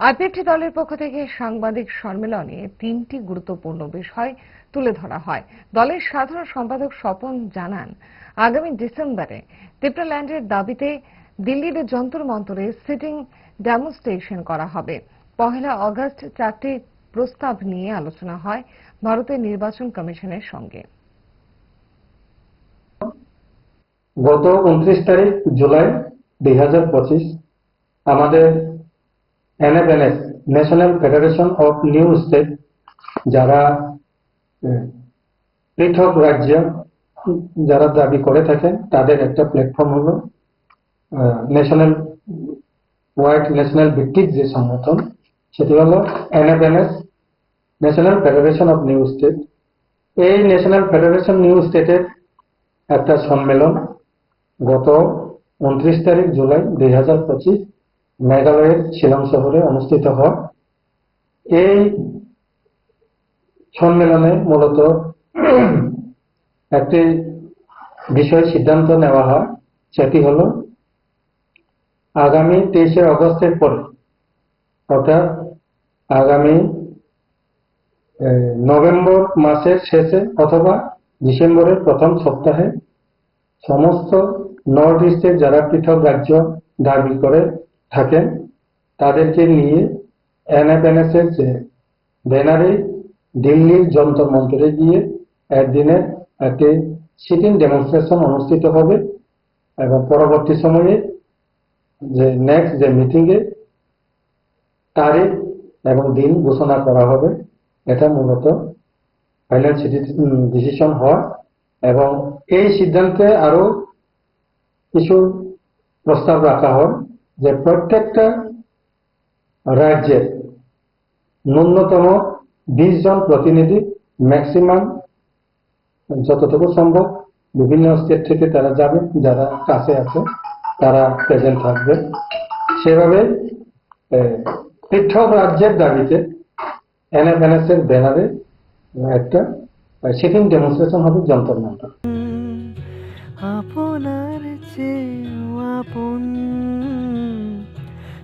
IPFT দলের পক্ষ থেকে সাংবাদিক সম্মেলনে তিনটি গুরুত্বপূর্ণ বিষয় তুলে ধরা হয়। দলের সাধারণ সম্পাদক স্বপন জানান, আগামী ডিসেম্বরে টিপ্রাল্যান্ডের দাবিতে দিল্লির যন্তর মন্তরে সিটিং ডেমনস্ট্রেশন করা হবে। পহেলা অগস্ট চারটি প্রস্তাব নিয়ে আলোচনা হয় ভারতের নির্বাচন কমিশনের সঙ্গে। গত উনত্রিশ তারিখ জুলাই দুই হাজার পঁচিশ আমাদের NFNS national federation of new state যারা পৃথক রাজ্য, যারা দাবি করে থাকেন তাদের একটা প্ল্যাটফর্ম হলো ন্যাশনাল হোয়াইট ন্যাশনাল ভিত্তিক যে সংগঠন, সেটি হলো NFNS national federation of new state এই ন্যাশনাল ফেডারেশন নিউ স্টেটের একটা সম্মেলন গত উনত্রিশ তারিখ জুলাই দুই হাজার পঁচিশ মেঘালয়ের শিলং শহরে অনুষ্ঠিত হয়। এই সম্মেলনে মূলত একটি বিষয় সিদ্ধান্ত নেওয়া হয়, সেটি হল আগামী তেইশে অগস্টের পরে, অর্থাৎ আগামী নভেম্বর মাসের শেষে অথবা ডিসেম্বরের প্রথম সপ্তাহে সমস্ত নর্থ ইস্টের যারা পৃথক রাজ্য দাবি করে থাকেন, তাদেরকে নিয়ে এনএফএনএস এর যে ব্যানারে দিল্লির যন্তর মন্তরে গিয়ে একদিনের একটি সিটিং ডেমনস্ট্রেশন অনুষ্ঠিত হবে এবং পরবর্তী সময়ে যে নেক্সট যে মিটিংয়ে তারিখ এবং দিন ঘোষণা করা হবে, এটা মূলত ফাইনাল ডিসিশন হওয়া এবং এই সিদ্ধান্তে আরও কিছু প্রস্তাব রাখা হয়। যে প্রত্যেকটা রাজ্যের ন্যূনতম বিশ জন প্রতিনিধি ম্যাক্সিমাম যতটুকু সম্ভব বিভিন্ন স্টেট থেকে তারা যাবে, যারা কাছে আছে, তারা প্রেজেন্ট থাকবে। সেভাবে পৃথক রাজ্যের দাবিতে এনএফএনএস এর ব্যানারে একটা সিটিং ডেমনস্ট্রেশন হবে যন্তর আপনার চেয়েও আপন